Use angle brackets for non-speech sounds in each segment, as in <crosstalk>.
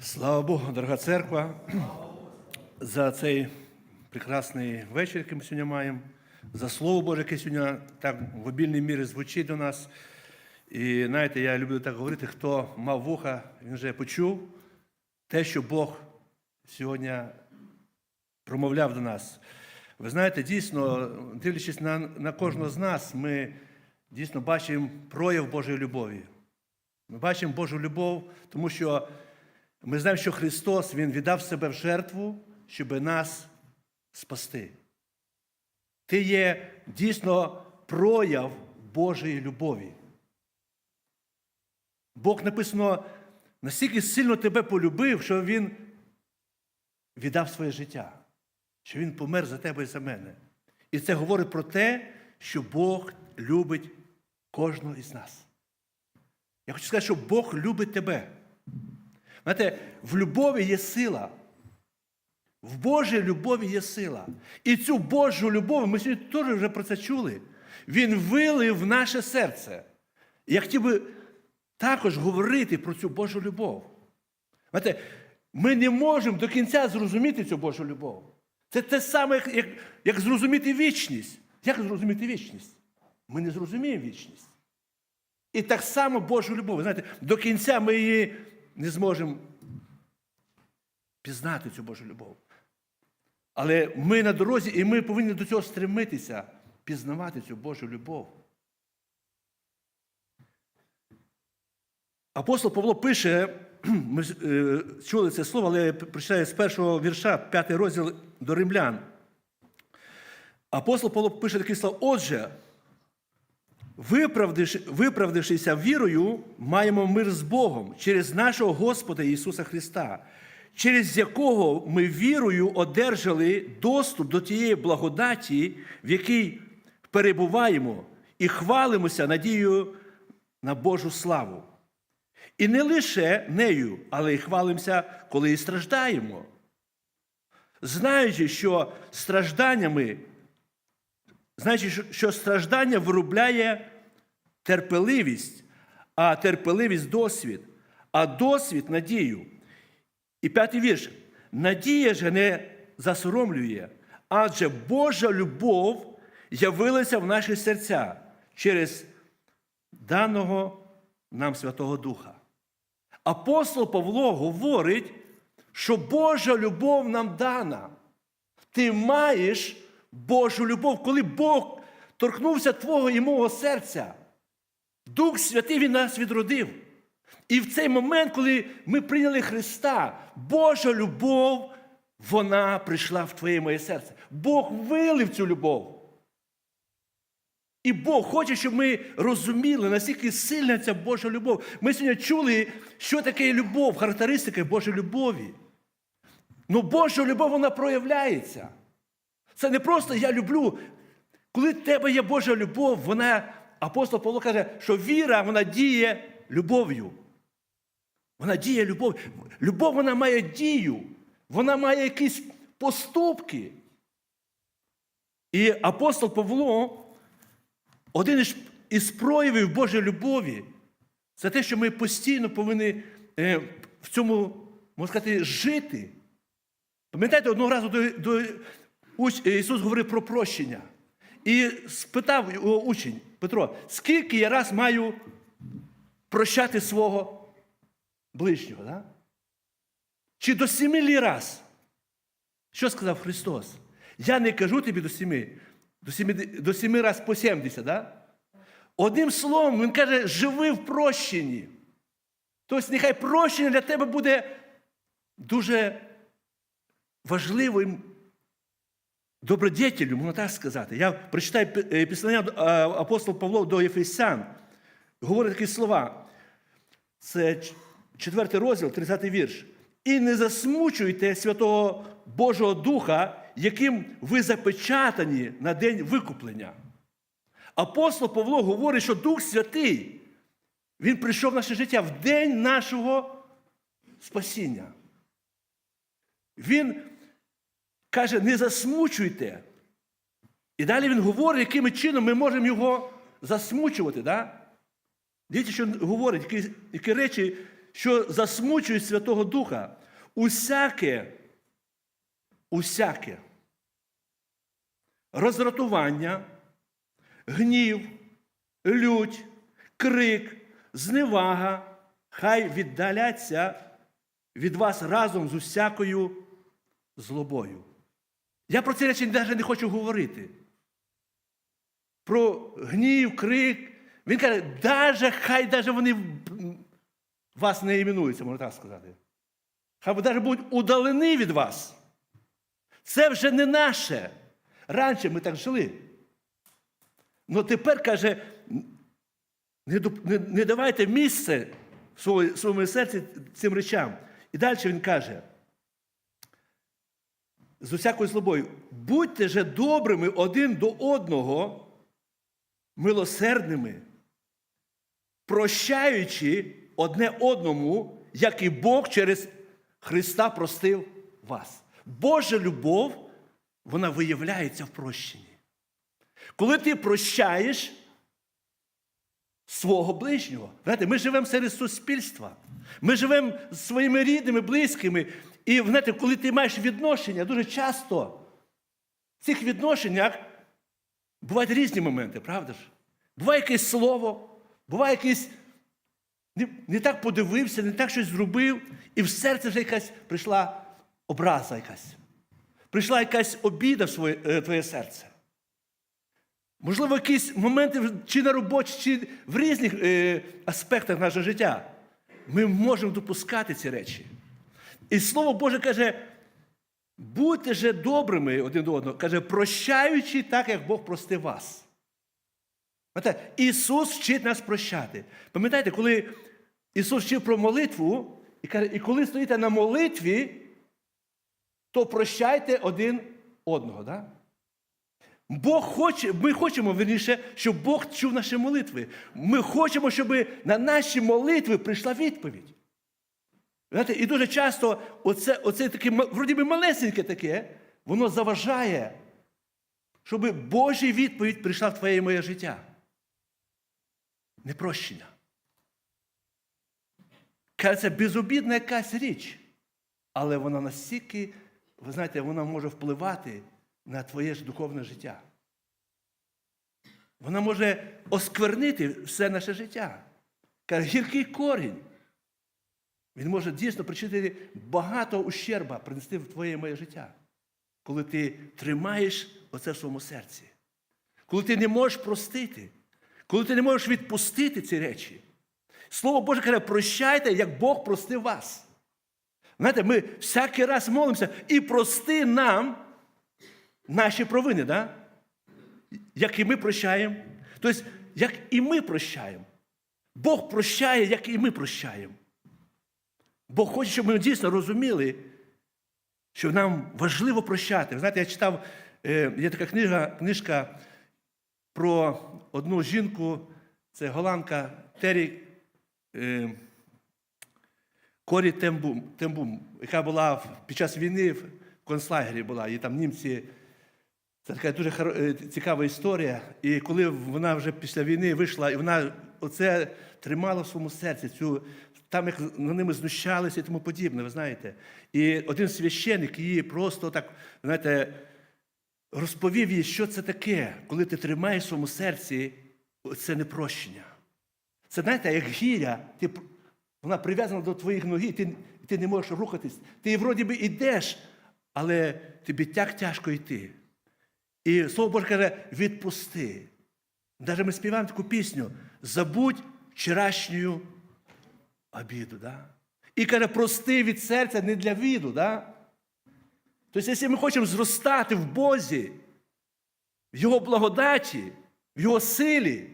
Слава Богу, дорога церква, за цей прекрасний вечір, який ми сьогодні маємо, за Слово Боже, яке сьогодні так в обільній мірі звучить до нас. І знаєте, я люблю так говорити, хто мав вуха, він вже почув те, що Бог сьогодні промовляв до нас. Ви знаєте, дійсно, дивлячись на, на кожного з нас, ми дійсно бачимо прояв Божої любові. Ми бачимо Божу любов, тому що ми знаємо, що Христос Він віддав себе в жертву, щоб нас спасти. Ти є дійсно прояв Божої любові. Бог написано, настільки сильно тебе полюбив, що Він віддав своє життя, що Він помер за тебе і за мене. І це говорить про те, що Бог любить кожного із нас. Я хочу сказати, що Бог любить тебе. Знаєте, в любові є сила. В Божій любові є сила. І цю Божу любов, ми сьогодні теж вже про це чули. Він вилив в наше серце. Я хотів би також говорити про цю Божу любов. Знаєте, ми не можемо до кінця зрозуміти цю Божу любов. Це те саме, як, як, як зрозуміти вічність. Як зрозуміти вічність? Ми не зрозуміємо вічність. І так само Божу любов. Знаєте, до кінця ми її не зможемо пізнати цю Божу любов. Але ми на дорозі, і ми повинні до цього стремитися, пізнавати цю Божу любов. Апостол Павло пише, <clears throat> ми е, чули це слово, але я прочитаю з першого вірша, п'ятий розділ до римлян. Апостол Павло пише такі слова. Отже, виправдившися вірою, маємо мир з Богом через нашого Господа Ісуса Христа, через якого ми вірою одержали доступ до тієї благодаті, в якій перебуваємо, і хвалимося надією на Божу славу. І не лише нею, але й хвалимося, коли і страждаємо. Знаючи, що стражданнями, знаючи, що- страждання виробляє терпеливість, а терпеливість досвід, а досвід надію. І п'ятий вірш. Надія ж не засоромлює, адже Божа любов явилася в наші серця через даного нам Святого Духа. Апостол Павло говорить, що Божа любов нам дана. Ти маєш Божу любов, коли Бог торкнувся твого і мого серця. Дух Святий Він нас відродив. І в цей момент, коли ми прийняли Христа, Божа любов, вона прийшла в твоє моє серце. Бог вилив цю любов. І Бог хоче, щоб ми розуміли, наскільки сильна ця Божа любов. Ми сьогодні чули, що таке любов, характеристики Божої любові. Ну Божа любов, вона проявляється. Це не просто я люблю. Коли в тебе є Божа любов, вона, апостол Павло каже, що віра, вона діє любов'ю. Вона діє любов'ю. Любов вона має дію, вона має якісь поступки. І апостол Павло, один із- проявів Божої любові, це те, що ми постійно повинні е, в цьому, можна сказати, жити. Пам'ятаєте, одного разу до, до, Ісус говорив про прощення. І спитав його учень Петро, скільки я раз маю прощати свого ближнього? Да? Чи до семи лі раз? Що сказав Христос? Я не кажу тобі до семи, до семи, до семи раз по 70, да? Одним словом, він каже, живи в прощенні. Тобто, нехай прощення для тебе буде дуже важливим добродетелю, можна так сказати. Я прочитаю пі- післання е, апостол Павло до Єфесян. Говорить такі слова. Це ч- четвертий розділ, 30 вірш. І не засмучуйте Святого Божого Духа, яким ви запечатані на день викуплення. Апостол Павло говорить, що Дух Святий, Він прийшов в наше життя в день нашого спасіння. Він каже, не засмучуйте. І далі він говорить, яким чином ми можемо його засмучувати. Да? Дивіться, що він говорить, які, які речі, що засмучують Святого Духа. Усяке, усяке роздратування, гнів, лють, крик, зневага, хай віддаляться від вас разом з усякою злобою. Я про ці речі навіть не хочу говорити. Про гнів, крик. Він каже, даже, хай даже вони вас не іменуються, можна так сказати. Хай навіть будуть удалені від вас. Це вже не наше. Раніше ми так жили. Ну тепер каже, не, не давайте місце в своєму серці цим речам. І далі він каже: з усякою злобою, будьте же добрими один до одного, милосердними, прощаючи одне одному, як і Бог через Христа простив вас. Божа любов, вона виявляється в прощенні. Коли ти прощаєш свого ближнього, знаєте, ми живемо серед суспільства, ми живемо з своїми рідними, близькими. І знаєте, коли ти маєш відношення, дуже часто в цих відношеннях бувають різні моменти, правда ж? Буває якесь слово, буває якийсь не, не так подивився, не так щось зробив, і в серце вже якась прийшла образа якась. Прийшла якась обіда в своє, е, твоє серце. Можливо, якісь моменти чи на роботі, чи в різних е, аспектах нашого життя. Ми можемо допускати ці речі. І Слово Боже каже, будьте же добрими один до одного. Каже, прощаючи так, як Бог простив вас. Ісус вчить нас прощати. Пам'ятаєте, коли Ісус вчив про молитву, і каже, і коли стоїте на молитві, то прощайте один одного. Да? Бог хоче, ми хочемо верніше, щоб Бог чув наші молитви. Ми хочемо, щоб на наші молитви прийшла відповідь. Знаєте, і дуже часто оце, оце таке, вроді би малесеньке таке, воно заважає, щоб Божа відповідь прийшла в твоє і моє життя. Непрощення. Це безобідна якась річ, але вона настільки, ви знаєте, вона може впливати на твоє ж духовне життя. Вона може осквернити все наше життя. Каже, гіркий корінь. Він може дійсно причинити багато ущерба, принести в твоє моє життя. Коли ти тримаєш оце в своєму серці. Коли ти не можеш простити, коли ти не можеш відпустити ці речі. Слово Боже каже, прощайте, як Бог простив вас. Знаєте, ми всякий раз молимося і прости нам наші провини, да? як і ми прощаємо. Тобто, як і ми прощаємо. Бог прощає, як і ми прощаємо. Бог хоче, щоб ми дійсно розуміли, що нам важливо прощати. Ви знаєте, я читав, е, є така книга, книжка про одну жінку, це голландка Террі е, Корі Тембум, Тембум, яка була під час війни в концлагері була, і там німці. Це така дуже е, цікава історія. І коли вона вже після війни вийшла, і вона оце тримала в своєму серці, цю, там як на ними знущалися і тому подібне, ви знаєте. І один священник її просто так, знаєте, розповів їй, що це таке, коли ти тримаєш в своєму серці це непрощення. Це знаєте, як гіря, ти, вона прив'язана до твоїх ноги, ти, ти не можеш рухатись. Ти вроді би йдеш, але тобі так тяжко йти. І Слово Боже каже, відпусти. Навіть ми співаємо таку пісню Забудь вчорашню обіду. Да? І каже, прости від серця не для віду. Да? Тобто, якщо ми хочемо зростати в Бозі, в Його благодаті, в Його силі,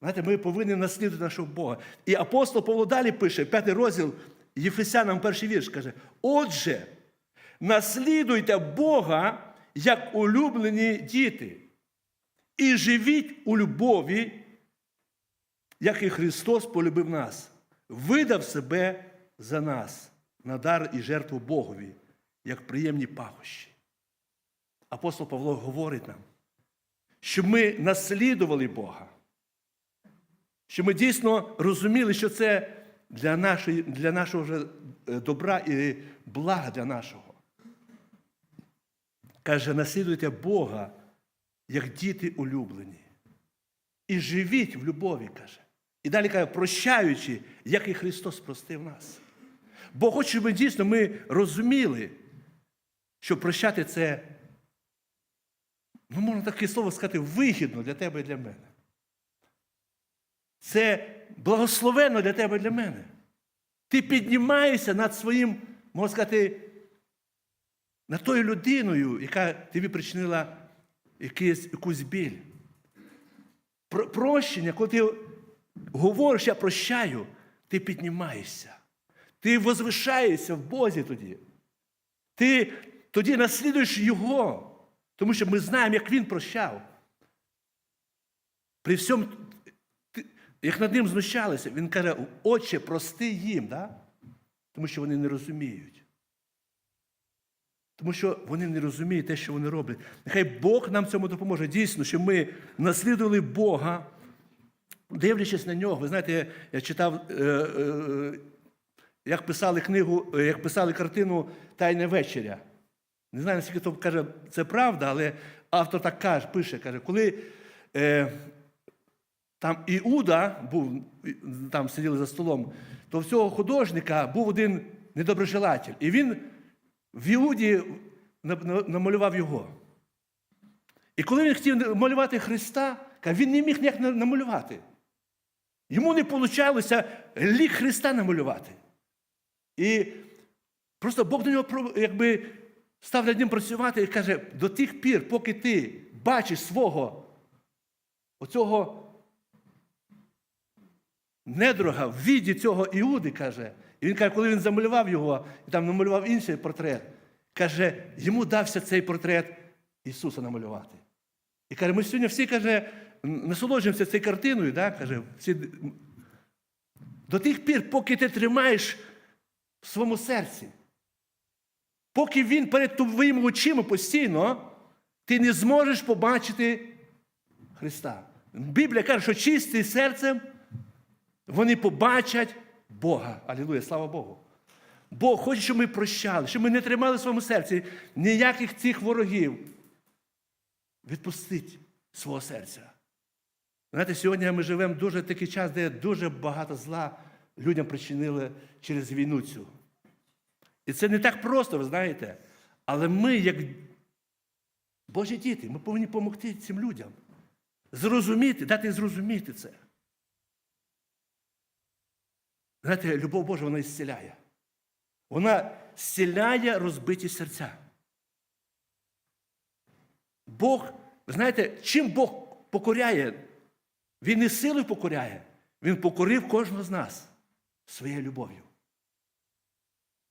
знаєте, ми повинні наслідувати нашого Бога. І апостол Павло далі пише, п'ятий розділ Єфесянам перший вірш каже: Отже, наслідуйте Бога як улюблені діти, і живіть у любові, як і Христос полюбив нас, видав себе за нас на дар і жертву Богові, як приємні пахощі. Апостол Павло говорить нам, щоб ми наслідували Бога, щоб ми дійсно розуміли, що це для, нашої, для нашого вже е, добра і блага для нашого. Каже, наслідуйте Бога, як діти улюблені. І живіть в любові, каже. І далі каже, прощаючи, як і Христос простив нас. Бо щоб ми дійсно ми розуміли, що прощати це, ну, можна таке слово сказати, вигідно для тебе і для мене. Це благословенно для тебе і для мене. Ти піднімаєшся над своїм, можна сказати, над тою людиною, яка тобі причинила якусь біль. Про- Прощення, коли ти говориш, я прощаю, ти піднімаєшся. Ти возвишаєшся в Бозі тоді. Ти тоді наслідуєш Його, тому що ми знаємо, як Він прощав. При всьому, як над ним знущалися, він каже, Отче, прости їм, да? тому що вони не розуміють. Тому що вони не розуміють те, що вони роблять. Нехай Бог нам цьому допоможе. Дійсно, щоб ми наслідували Бога, дивлячись на нього. Ви знаєте, я, читав, е, е, як писали книгу, е, як писали картину Тайна вечеря. Не знаю, наскільки то каже, це правда, але автор так каже, пише, каже, коли е, там Іуда був, там сиділи за столом, то в цього художника був один недоброжелатель. І він в Іуді на- на- намалював його. І коли він хотів малювати Христа, він не міг ніяк намалювати. Йому не вийшло лік Христа намалювати. І просто Бог до нього якби став над ним працювати і каже, до тих пір, поки ти бачиш свого оцього недорога в віді цього Іуди, каже. І він каже, коли він замалював його, і там намалював інший портрет, каже, йому дався цей портрет Ісуса намалювати. І каже, ми сьогодні всі каже, насолоджуємося цією картиною, да? каже, всі, до тих пір, поки ти тримаєш в своєму серці, поки він перед твоїми очима постійно, ти не зможеш побачити Христа. Біблія каже, що чистий серцем вони побачать Бога. Алілуя, слава Богу. Бог хоче, щоб ми прощали, щоб ми не тримали в своєму серці ніяких цих ворогів. Відпустить свого серця. Знаєте, сьогодні ми живемо дуже такий час, де дуже багато зла людям причинили через війну цю. І це не так просто, ви знаєте. Але ми, як Божі діти, ми повинні допомогти цим людям. Зрозуміти, дати зрозуміти це. Знаєте, любов Божа, вона зціляє. Вона зціляє розбиті серця. Бог, знаєте, чим Бог покоряє? Він не силою покоряє, Він покорив кожного з нас своєю любов'ю.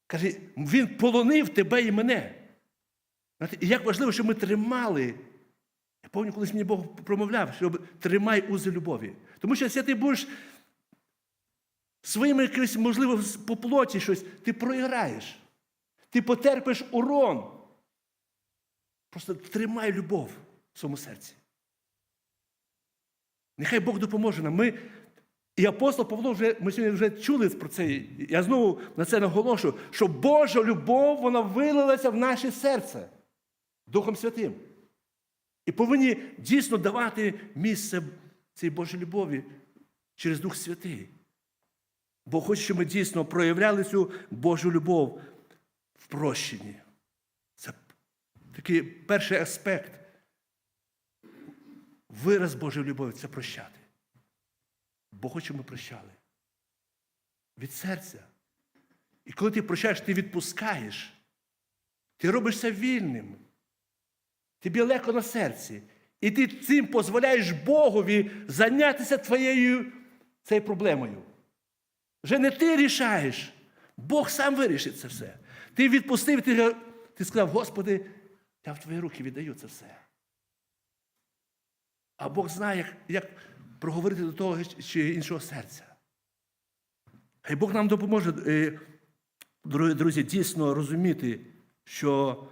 Каже, Він полонив тебе і мене. І як важливо, щоб ми тримали. Я пам'ятаю, колись мені Бог промовляв, щоб тримай узи любові. Тому що якщо ти будеш своїми якимось, можливо, по плоті щось, ти проіграєш. Ти потерпиш урон. Просто тримай любов в своєму серці. Нехай Бог допоможе нам. Ми, і апостол Павло вже ми сьогодні вже чули про це. Я знову на це наголошую, що Божа любов вона вилилася в наше серце Духом Святим. І повинні дійсно давати місце цій Божій любові через Дух Святий. Бо хоче, щоб ми дійсно проявляли цю Божу любов в прощенні. Це такий перший аспект. Вираз Божої любові це прощати. Бо хоче, ми прощали. Від серця. І коли ти прощаєш, ти відпускаєш, ти робишся вільним. Тобі легко на серці. І ти цим дозволяєш Богові зайнятися твоєю цією проблемою. Вже не ти рішаєш, Бог сам вирішить це все. Ти відпустив, ти, ти сказав, Господи, я в твої руки віддаю це все. А Бог знає, як, як проговорити до того чи іншого серця. Хай Бог нам допоможе, е, друзі, дійсно розуміти, що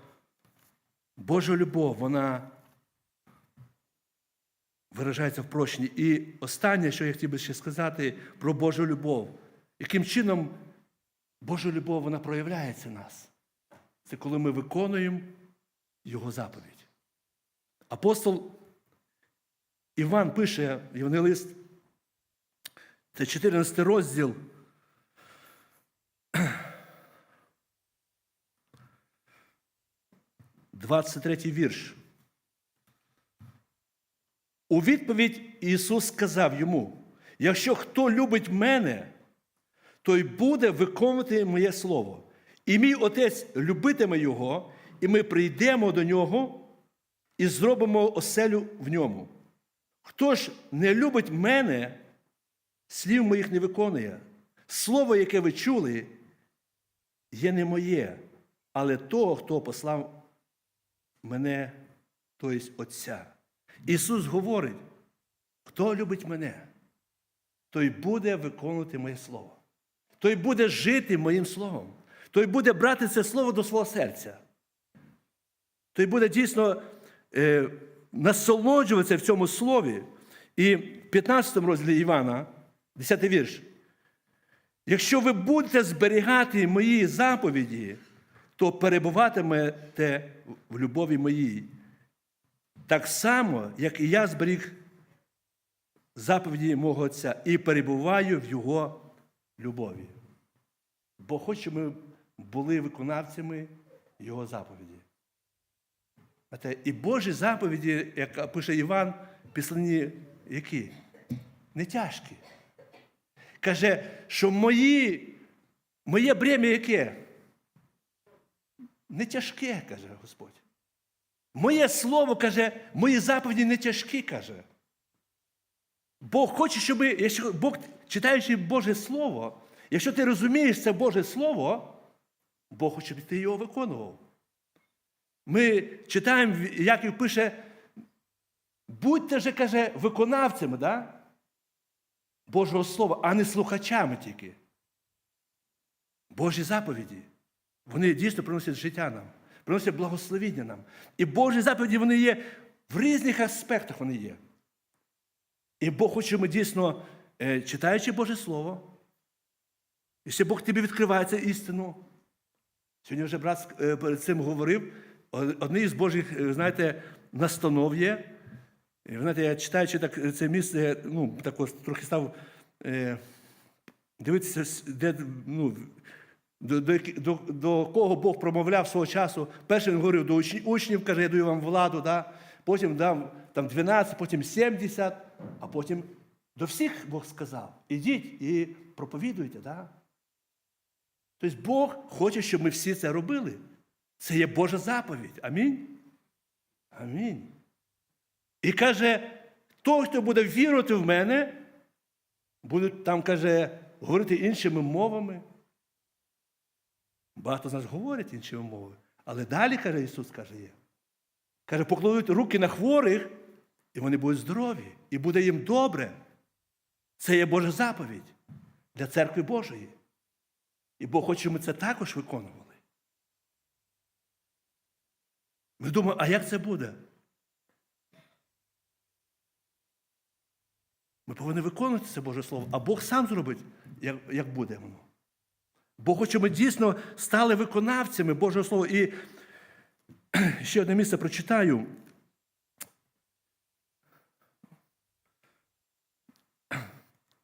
Божа любов, вона виражається в прощенні. І останнє, що я хотів би ще сказати про Божу любов. яким чином Божа любов вона проявляється в нас. Це коли ми виконуємо Його заповідь. Апостол Іван пише Євангелист, це 14 розділ. Двадцять третій вірш. У відповідь Ісус сказав йому: якщо хто любить мене, той буде виконувати моє слово. І мій отець любитиме його, і ми прийдемо до нього і зробимо оселю в ньому. Хто ж не любить мене, слів моїх не виконує. Слово, яке ви чули, є не моє, але того, хто послав мене, тобто Отця. Ісус говорить, хто любить мене, той буде виконувати моє Слово. Той буде жити моїм словом. Той буде брати це слово до свого серця. Той буде дійсно е, насолоджуватися в цьому слові. І в 15 розділі Івана, 10 вірш. Якщо ви будете зберігати мої заповіді, то перебуватимете в любові моїй. Так само, як і я зберіг заповіді мого Отця і перебуваю в Його любові. Бо хоч щоб ми були виконавцями Його заповіді. І Божі заповіді, як пише Іван, післані які? Не тяжкі. Каже, що мої, моє брем'я яке? Не тяжке, каже Господь. Моє слово каже, мої заповіді не тяжкі, каже. Бог хоче, щоб, якщо Бог, читаючи Боже Слово, якщо ти розумієш це Боже Слово, Бог хоче, щоб ти його виконував. Ми читаємо, Яків пише, будьте же, каже, виконавцями да? Божого Слова, а не слухачами тільки. Божі заповіді. Вони дійсно приносять життя нам, приносять благословіння нам. І Божі заповіді вони є в різних аспектах вони є. І Бог хоче, ми дійсно, е, читаючи Боже Слово, і Бог тобі відкриває цю істину. Сьогодні вже брат е, перед цим говорив, одне із Божих, е, знаєте, настанов є. Знаєте, я читаючи так це місце, ну, так ось трохи став е, дивитися, де, ну, до, до, до, до кого Бог промовляв свого часу. Першим він говорив до учнів, учнів, каже, я даю вам владу, да? потім дав там 12, потім 70, а потім до всіх Бог сказав: ідіть і проповідуйте. Да? Тобто Бог хоче, щоб ми всі це робили. Це є Божа заповідь. Амінь. Амінь. І каже, той, хто буде вірувати в мене, буде там, каже, говорити іншими мовами. Багато з нас говорять іншими мовами. Але далі, каже Ісус, каже є. Каже, покладуть руки на хворих, і вони будуть здорові, і буде їм добре. Це є Божа заповідь для церкви Божої. І Бог хоче, щоб ми це також виконували. Ми думаємо, а як це буде? Ми повинні виконувати це Боже Слово, а Бог сам зробить, як, як буде воно. Бог хоче, ми дійсно стали виконавцями Божого Слова. І <clears throat> ще одне місце прочитаю.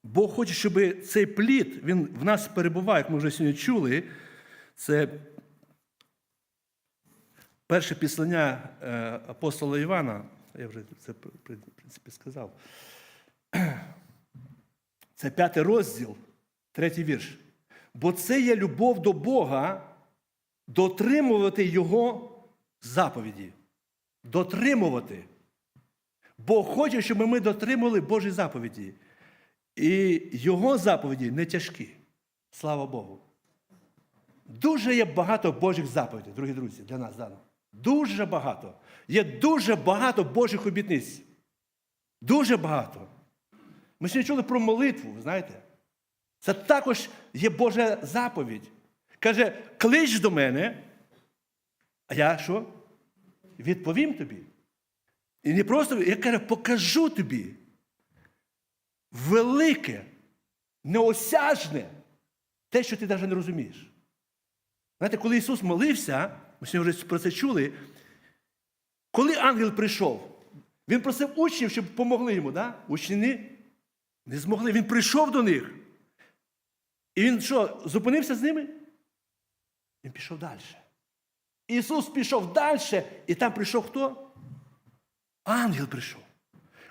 Бог хоче, щоб цей плід, він в нас перебуває, як ми вже сьогодні чули. Це перше післання е, апостола Івана. Я вже це, в принципі, сказав. <clears throat> Це п'ятий розділ, третій вірш. Бо це є любов до Бога дотримувати Його заповіді. Дотримувати. Бог хоче, щоб ми дотримували Божі заповіді. І Його заповіді не тяжкі. Слава Богу. Дуже є багато Божих заповідей, дорогі друзі, для нас дано. Дуже багато. Є дуже багато Божих обітниць. Дуже багато. Ми ще не чули про молитву, знаєте? Це також є Божа заповідь. Каже, клич до мене, а я що? Відповім тобі. І не просто, я каже, покажу тобі велике, неосяжне те, що ти навіть не розумієш. Знаєте, коли Ісус молився, ми сьогодні вже про це чули, коли ангел прийшов, він просив учнів, щоб допомогли йому. Да? Учні не, не змогли. Він прийшов до них. І він що, зупинився з ними? Він пішов далі. Ісус пішов далі, і там прийшов хто? Ангел прийшов.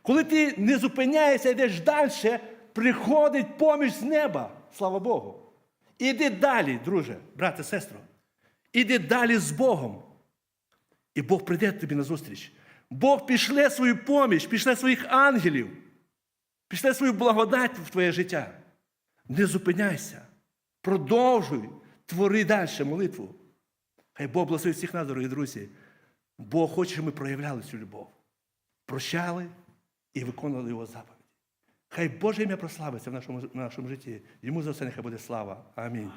Коли ти не зупиняєшся, йдеш далі, приходить поміч з неба. Слава Богу. Іди далі, друже, брате, сестро. Іди далі з Богом. І Бог прийде тобі на зустріч. Бог пішле свою поміч, пішле своїх ангелів, пішле свою благодать в твоє життя. Не зупиняйся. Продовжуй, твори далі молитву. Хай Бог благословить всіх нас, дорогі друзі. Бог хоче, щоб ми проявляли цю любов. Прощали і виконували його заповіді. Хай Боже ім'я прославиться в нашому, в нашому житті. Йому за все нехай буде слава. Амінь.